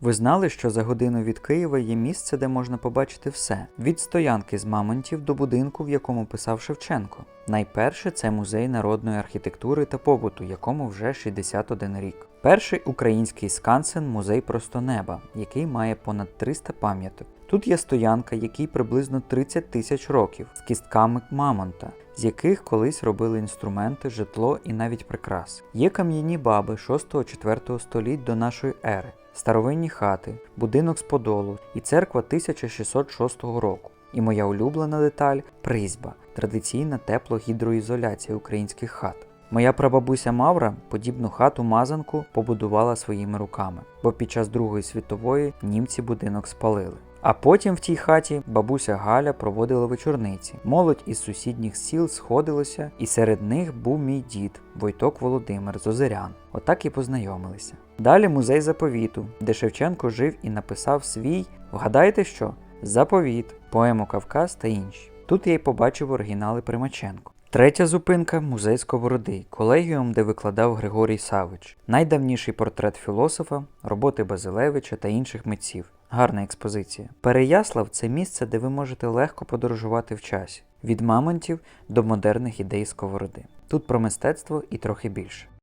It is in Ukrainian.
Ви знали, що за годину від Києва є місце, де можна побачити все: від стоянки з мамонтів до будинку, в якому писав Шевченко. Найперше це музей народної архітектури та побуту, якому вже 61 рік. Перший український скансен музей просто неба, який має понад 300 пам'яток. Тут є стоянка, якій приблизно 30 тисяч років, з кістками мамонта, з яких колись робили інструменти, житло і навіть прикраси. Є кам'яні баби 6-4 століть до нашої ери, старовинні хати, будинок з подолу і церква 1606 року. І моя улюблена деталь призьба, традиційна теплогідроізоляція українських хат. Моя прабабуся Мавра подібну хату мазанку побудувала своїми руками, бо під час Другої світової німці будинок спалили. А потім в тій хаті бабуся Галя проводила вечорниці. Молодь із сусідніх сіл сходилася, і серед них був мій дід Войток Володимир з. Отак і познайомилися. Далі музей заповіту, де Шевченко жив і написав свій, вгадайте що? Заповіт, поему Кавказ та інші. Тут я й побачив оригінали Примаченко. Третя зупинка музей Сковороди, колегіум, де викладав Григорій Савич, найдавніший портрет філософа, роботи Базилевича та інших митців. Гарна експозиція. Переяслав це місце, де ви можете легко подорожувати в часі, від мамонтів до модерних ідей сковороди. Тут про мистецтво і трохи більше.